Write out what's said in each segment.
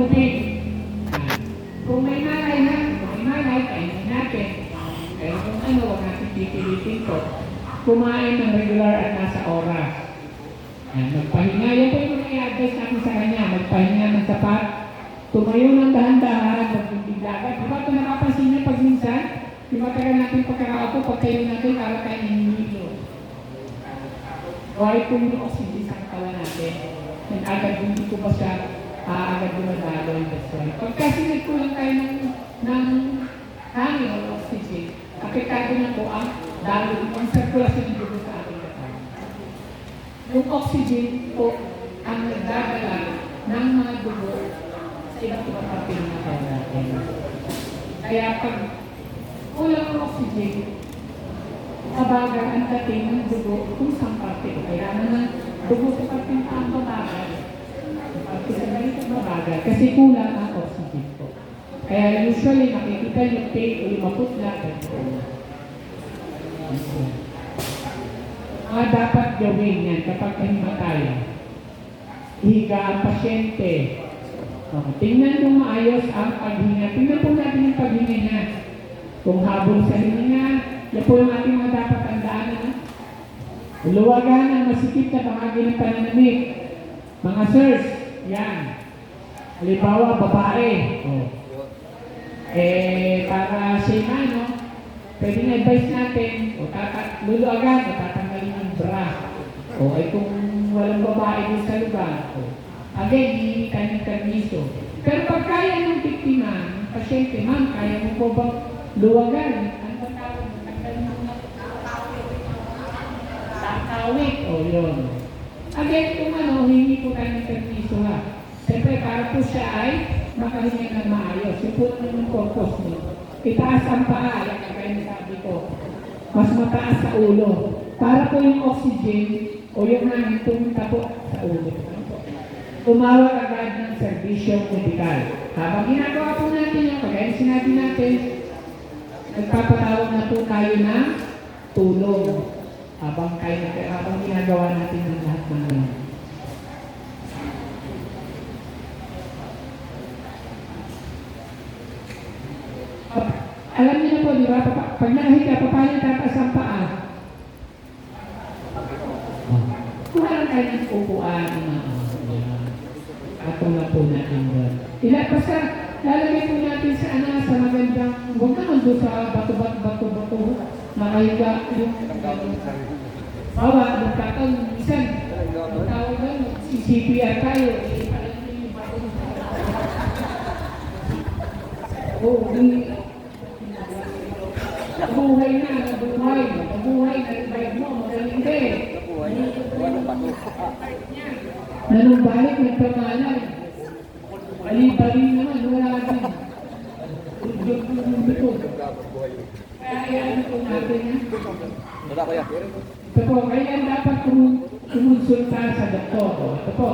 tubig. Hmm. Kung may nanay na, kung may nanay, kainin natin. Pero kung ano, huwag natin pipilitin ko. Kumain ng regular at nasa oras. Yan, magpahinga. Yan po yung mga i-advise sa kanya. Magpahinga ng sapat. Tumayo ng dahan-dahan pag hindi dagat. Diba ito nakapansin niyo pag minsan? Diba tagal natin pagkakaupo, pagkainin natin, para tayo ninyo. Why kung yung oxygen sa katawan natin? Nag-agad hindi ko ba siya aagad dumadalo yung that's why. Pagka sinagkulang tayo ng, ng hangin o oxygen, apektado na po ang dalo, ang sirkulasyon ng dugo sa ating katawan. Yung oxygen po ang nagdadala ng mga dugo sa iba't ibang parte ng katawan natin. Kaya pag kulang ang oxygen, kabagal ang dating ng dugo kung saan parte. Kailangan ng dugo sa parte ng babagal. Sa parte sa ganito babagal kasi kulang ang oxygen po. Kaya usually nakikita yung tape o yung maputla, ganito. Mga dapat gawin yan kapag nahimatay. Higa ang pasyente. Okay. Tingnan mo maayos ang paghinga. Tingnan po natin yung paghinga niya. Kung habol sa hininga, yan po yung ating mga dapat tandaan na Luwagan ang masikip na bahagi ng pananamit. Mga sirs, yan. Halimbawa, babae. Oh. Eh, para sa ima, no? Pwede na advice natin, o tata, luluwagan, o tatanggalin yung bra. O ay kung walang babae din sa lugar, o. Again, hindi kanyang permiso. Pero pag kaya ng biktima, ng pasyente, ma'am, kaya mo po ba luwagan? Ano ba tawag? Na Tatawid. O yun. Again, kung ano, hindi po tayo ng permiso ha. Siyempre, para po siya ay makahinga ng maayos. Yung po naman yung purpose niyo. Itaas ang paa, kagaya na sabi ko. Mas mataas sa ulo. Para po yung oxygen o yung hangin pumunta po sa ulo. Tumawag agad ng servisyo medikal. Habang ginagawa po natin yung kagaya sinabi natin, nagpapatawag na po tayo ng tulong habang kayo habang ginagawa natin ng lahat ng yan. Alam niyo na po, di ba? Pag nakahiga, paano tataas ang paa? Kung alam kayo ng upuan, atong na po natin doon. Ila, basta lalagay po natin sa ano, sa magandang, huwag naman doon sa bato-bato, bato-bato, makahiga yung Bawa, nagkataon, minsan, ang tawag na, CPR tayo, eh, alam niyo yung bato. Oo. Nabuhay na, nabuhay, nabuhay, na-revive mo, magaling din. Nanumbalik, nagpamalay. Bali-bali naman, wala din. Yung likod. Kaya po natin? Wala kuya. Ito po, kaya dapat kum- kumonsulta sa doktor. Ito po,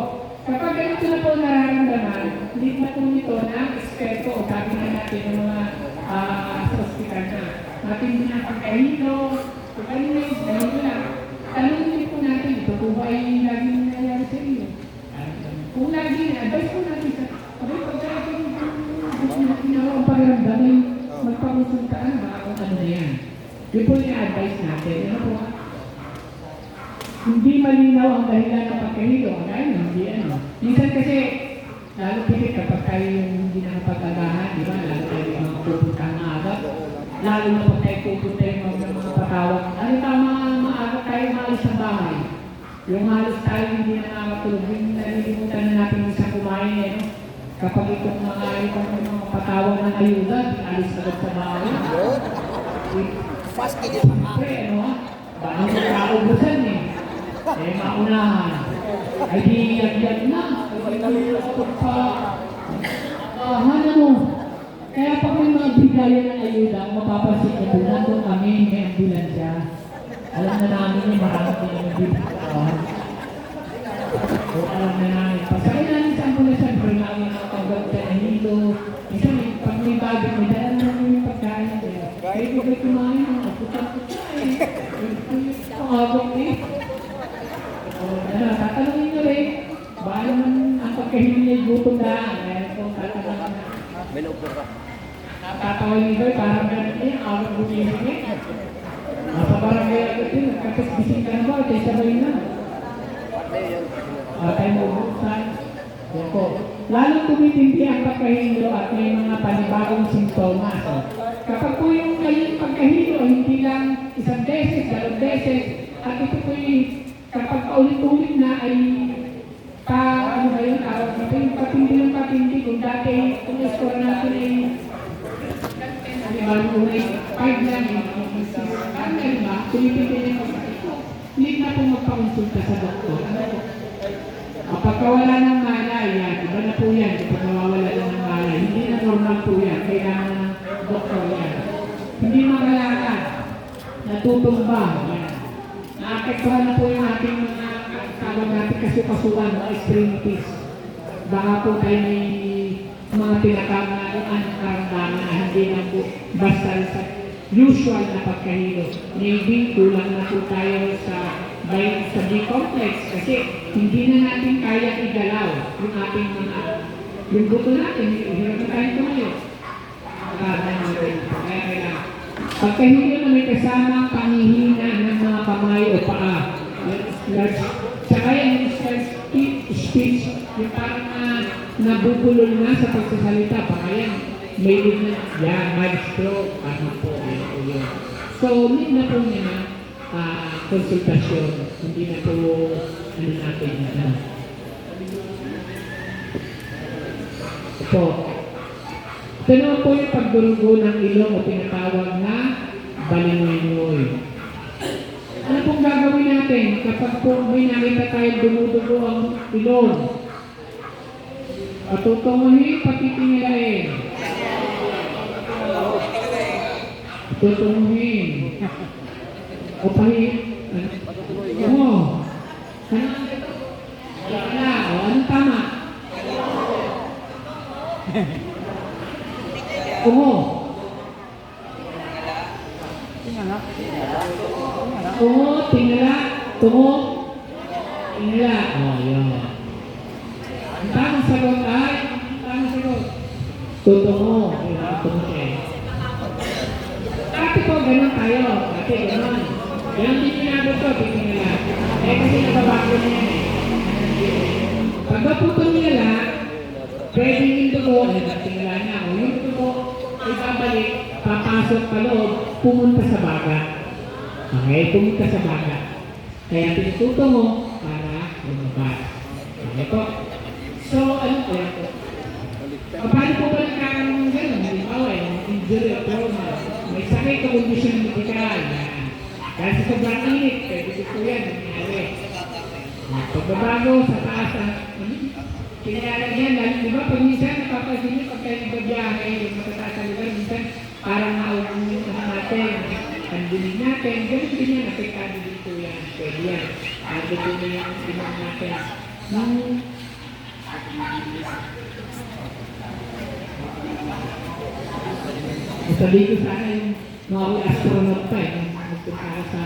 kapag ganito na po nararamdaman, hindi na po nito ng eksperto o sabi na natin ng mga ah, sa ospital na. Natin din ang pagkahilo, kung ano na yun, ganito lang. Tanong din po natin, ito po ba ay laging nangyayari sa? Ah, Kung lagi na, advice po natin sa, abay, pagka ito yung gusto natin na ang pakiramdam ay magpakonsultaan ba kung ano na yan. Yun po yung advice natin. Ano po? Hindi malinaw ang dahilan ng pagkahilo. Kaya hindi ano. Minsan kasi, lalo pipit kapag tayo yung hindi nakapag-agahan, di ba? Lalo tayo yung mga pupunta ng aga. Lalo na pag tayo pupunta yung mga, mga patawag. Ano tama, maaga tayo maalis sa bahay. Yung halos tayo hindi na nakakatulog. Yung nalilimutan na natin sa kumain eh. No? Kapag itong mga, itong mga patawag ng ayuda, di alis agad sa bahay. Fast kid Siyempre, ano ha? Paano sa kaubusan eh? Eh, maunahan. Ay di yag-yag na. Ay yag pa. Ah, ano? Kaya pag may mga bigaya ng ayuda, mapapansin niyo po, nandun kami, may ambulansya. Alam na namin yung marami din yung bibigyan. So, alam na namin. Pasakay namin sa ambulansya, bring namin ang tanggap sa hilo. Minsan, may, pag may bagay, may dala namin yung pagkain. Kaya ko ba kumain, mga putang-putang eh. Ang abot eh. Ano, tatanungin nyo rin, baka naman ang pagkahiling gutom na, eh, kung tatanungin na. May loob ka. Natatawa nito, parang ganun eh, awag bumibig eh. barangay agad yun. Tapos bising ka na ba? Tayo sabay na. Tayo mo buksan. Yan po. Lalo tumitindi ang pagkahilo at may mga panibagong simptomas. Kapag po yung kayong pagkahilo, hindi lang isang beses, dalawang beses, at ito po yung kapag paulit-ulit na ay pa, ano ba yung tawag dito, yung patindi ng patindi, kung dati, kung score natin ay Di ba, kung may five lang, ang ba, tumitindi ng pagkahilo, hindi na po magpakonsulta sa doktor. Ano po? Kapag wala ng malay, yan, iba na po yan, kapag nawawala na ng malay, hindi na normal po yan, kailangan ng doktor yan. Hindi makalakad, natutumba, yan. Naapektuhan na po yung ating mga tawag natin kasukasuan, mga extremities. Baka po tayo may mga pinakamaluan ng karamdaman na hindi na po basta sa usual na pagkahilo. Maybe kulang na po tayo sa by sa B-complex kasi hindi na natin kaya igalaw yung ating mga yung buto natin, hirap na tayo tumayo. Kada natin, kaya kailangan. Pagkahilo na may kasamang panghihina ng mga kamay o paa. Large, saka yung speech, yung parang na nabubulol na sa pagsasalita, baka yan, may lead na, yan, mild stroke, ano po, yan po yun. So, need na po niya na ah, konsultasyon, hindi na po, ano natin, ano. Po, ito naman po yung pagdurugo ng ilong o tinatawag na balingoy pong gagawin natin kapag po may nakita tayo dumudugo ang ilong? Patutunguhin, patitingilain. Patutunguhin. O pahi... Ano? Ano? Wala. O, anong tama? Tungo. Tingala, tungo, tingala. Oh, yun. Ang tamang sagot ay, ang tamang sagot. Tutungo. Yun, tungo siya. Dati po, ganun tayo. Dati, ganun. Ganun din ginagawa ko, tingala. Eh, kasi nababago na yan eh. Pag naputol nila, pwede yung dugo, tingala na. O yung dugo, ay babalik, papasok pa loob, pumunta sa baga. Okay, pumunta sa baga. Kaya pinututo mo para lumabas. Okay po. So, ano po yan po? Paano po ba nagkakaroon ng gano'n? Halimbawa, yung injury o trauma, may sakit o kondisyon medikal. Dahil sa sobrang init, pwede po yan nangyari. Ah, Pagbabago sa taas, ah, ano? Kinalala niya, lalo, di ba, pag minsan, napapansin niyo, pag tayo nagbabiyahe, yung matataas sa lugar, minsan, parang ano natin, ang dinig natin, ganun din yan, apektado dito yan, pwede yan. Ano din na yung inom natin. Nung, sabi ko sana yung mga astronaut pa eh, ka sa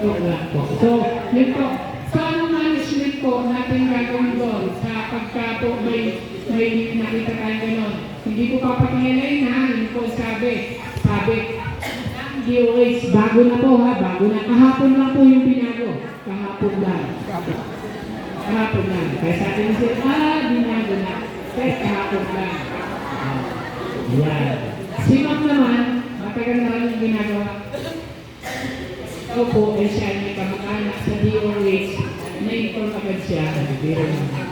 program po. So, yun po. So, anong management po natin gagawin doon sa pagka po may, may nakita tayo gano'n? Hindi ko papatingalain ha, yun po sabi. Sabi, DOH, bago na po ha, bago na. Kahapon lang po yung binago. Kahapon lang. Kahapon lang. Kaya sa atin siya, ah, binago na. Kaya kahapon lang. Yan. Si Ma'am naman, matagal na rin yung ginagawa. Ikaw po, eh siya ay kamag-anak sa DOH, na-inform agad siya, biro naman.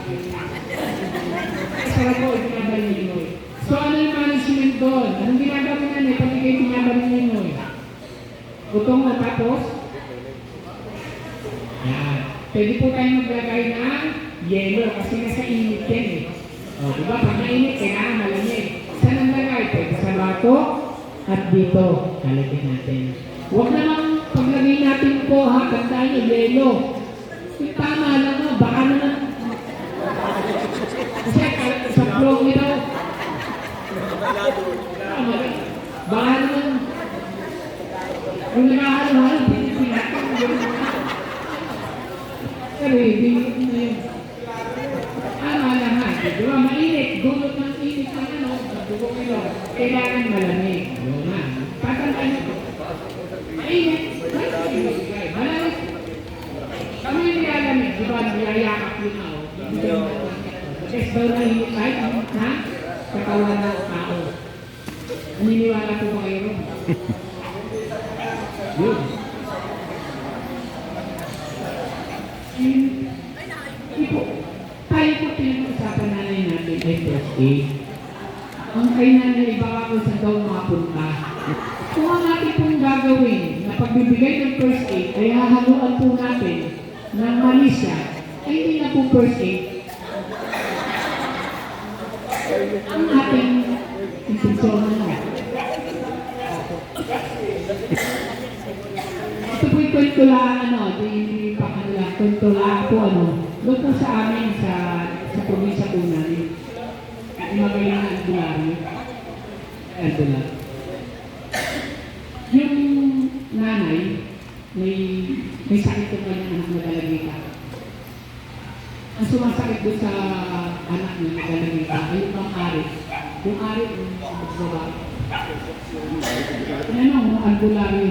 Sarap po, ibinabalin mo. So ano yung management doon? Anong ginagawa na niya pag ikay binabalin mo? Utong na tapos? Yan. Pwede po tayo maglagay ng yelo kasi nasa init yan eh. O, di ba? Pag mainit, kailangan malamig. Saan ang lagay? Pwede sa bato at dito. Lalagyan natin. Huwag namang paglagay natin po ha, tandaan yung yelo. Yung tama lang no, baka naman kasi sa vlog nila, baka naman kung nakahalo-halo, pinipinakan baby. Ano lahat. Di ba? Mainit. Gulot ng init ng ano. Pagdugong ilo. Kailangan malamig. Luma. Patang ano. Mainit. Malamig. Kami yung nilalamig. Di ba? Niyayakap yun ako. Check daw na yung kahit ha? Katawan ng tao. Uminiwala ko kayo. Good. Ay first aid. Ang kay nanay, baka kung saan daw makapunta. Kung ang natin pong gagawin na pagbibigay ng first aid, ay hahaluan po natin ng mali siya, ay hindi na po first aid. Ang ating intensyon na Ito po yung kwento lang, ano, di pa kwento lang po, ano, doon po sa amin, sa, sa probinsya po namin. Yung magaling na albularyo. Albular. Yung nanay, may, may sakit yung kanyang anak na dalagita. Ang sumasakit doon sa anak na dalagita ay yung pang ari. Yung ari, yung babae. Ano, mga albularyo.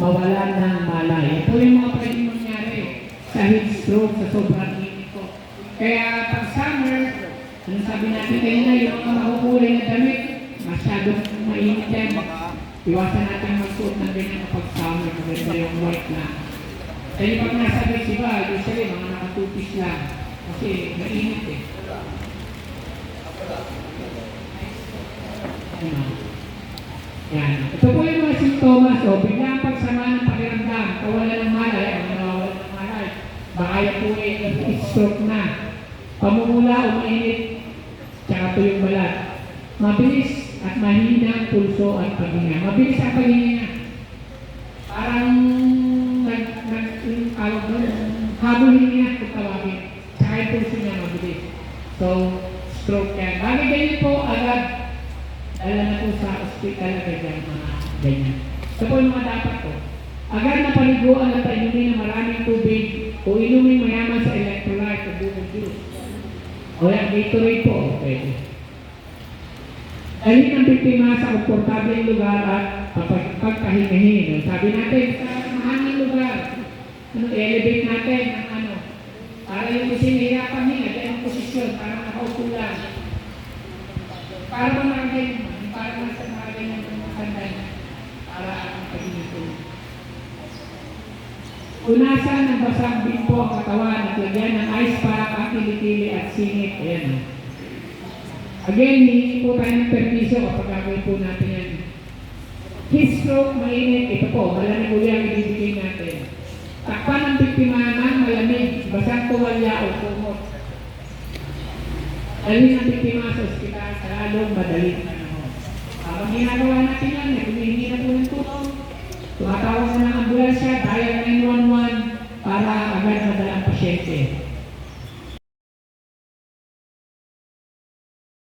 Mawala ng malay. Ito yung mga pwedeng mangyari sa heat stroke, sa sobrang init ko. Kaya pag summer, ano sabi natin kayo na, yung mga makukulay na damit, masyadong mainit yan. Iwasan natin magsuot ng ganyan kapag summer, maganda yung white na. Kaya pag nasa iba, usually mga nakatupis lang. Kasi mainit eh. Ano? Yan. Ito po yung mga simptomas. O, biglang pagsama ng pakiramdam, kawalan ng malay, ang nawawalan ng malay. Baka yan po ay stroke na. Pamumula o mainit, yung balat. Mabilis at mahina ang pulso at paghinga. Mabilis ang paghinga niya. Parang nag, nag, yung tawag doon, habol hinga kung tawagin. Tsaka yung pulso niya mabilis. So, stroke yan. Bagay ganyan po, agad alam na po sa ospital agad yan, mga ganyan. Ito po yung mga dapat po. Agad na paliguan at inumin ng maraming tubig o inumin mayaman sa electrolyte o bukod juice. O yan, Gatorade po, pwede. Dalhin ang biktima sa komportableng lugar at pag- pagkahingahin. Sabi natin, sa mahanging lugar, ano, elevate natin ang ano, para yung kasi nahirapan niya, dahil ang posisyon, para nakaupo lang. Para ba ganyan, para ba sa ganyan ng mga kanday, para ang pag-inito. Unasan ng basang bimpo ang katawan at lagyan ng ice pack at kilikili at singit. Ayan. Again, hindi po tayo ng permiso kapag gagawin po natin yan. His stroke, mainit. Ito po, malamig uli ang ibibigay natin. Takpan ng biktimana, malamig. Basang tuwalya o tumot. Alin ang biktima sa ospital sa lalong madaling panahon. Ginagawa natin yan, nagpumihingi na po ng tulong. Tumatawag na ng ambulansya, dial 911 para agad madala ang pasyente.